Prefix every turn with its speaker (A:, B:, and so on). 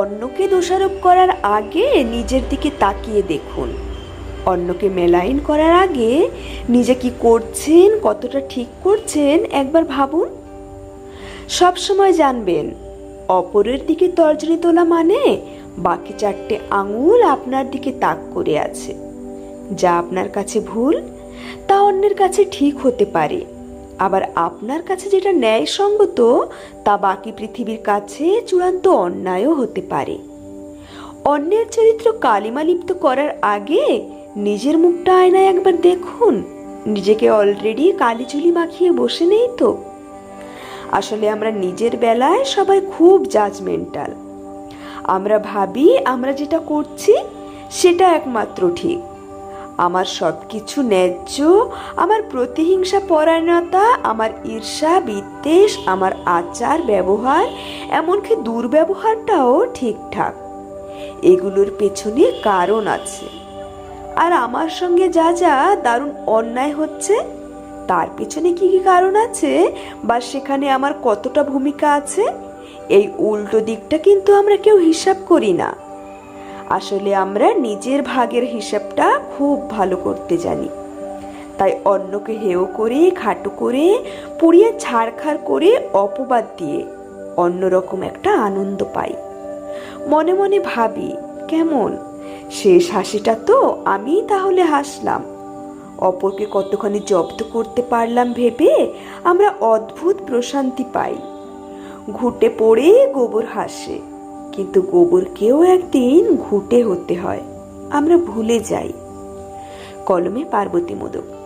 A: অন্যকে দোষারোপ করার আগে নিজের দিকে তাকিয়ে দেখুন। অন্যকে মেলাইন করার আগে নিজে কি করছেন, কতটা ঠিক করছেন, একবার ভাবুন। সব সময় জানবেন, অপরের দিকে তর্জনী তোলা মানে বাকি চারটে আঙুল আপনার দিকে তাক করে আছে। যা আপনার কাছে ভুল, তা অন্যের কাছে ঠিক হতে পারে। আবার আপনার কাছে যেটা ন্যায়সঙ্গত, তা বাকি পৃথিবীর কাছে চূড়ান্ত অন্যায়ও হতে পারে। অন্যের চরিত্র কালিমা লিপ্ত করার আগে নিজের মুখটা আয়নায় একবার দেখুন। নিজেকে অলরেডি কালিচুলি মাখিয়ে বসে নেই তো। আসলে আমরা নিজের বেলায় সবাই খুব জাজমেন্টাল আমরা ভাবি আমরা যেটা করছি, সেটা একমাত্র ঠিক। আমার সব কিছু ন্যায্য, আমার প্রতিহিংসা পরায়ণতা, আমার ঈর্ষা, বিদ্বেষ, আমার আচার, ব্যবহার, এমনকি দুর্ব্যবহারটাও ঠিকঠাক। এগুলোর পেছনে কারণ আছে। আর আমার সঙ্গে যা যা দারুণ অন্যায় হচ্ছে, তার পেছনে কি কি কারণ আছে বা সেখানে আমার কতটা ভূমিকা আছে, এই উল্টো দিকটা কিন্তু আমরা কেউ হিসাব করি না। আসলে আমরা নিজের ভাগের হিসাবটা খুব ভালো করতে জানি। তাই অন্যকে হেয় করে, খাটু করে, পুড়িয়ে ছাড়খাড় করে অপবাদ দিয়ে অন্যরকম একটা আনন্দ পাই। মনে মনে ভাবি, কেমন? শেষ হাসিটা তো আমি তাহলে হাসলাম। অপরকে কতখানি জব্দ করতে পারলাম ভেবে আমরা অদ্ভুত প্রশান্তি পাই। ঘুটে পড়ে গোবর হাসে। কিন্তু গোবরকেও একদিন ঘুটে হতে হয়। আমরা ভুলে যাই। কলমে পার্বতী মোদক।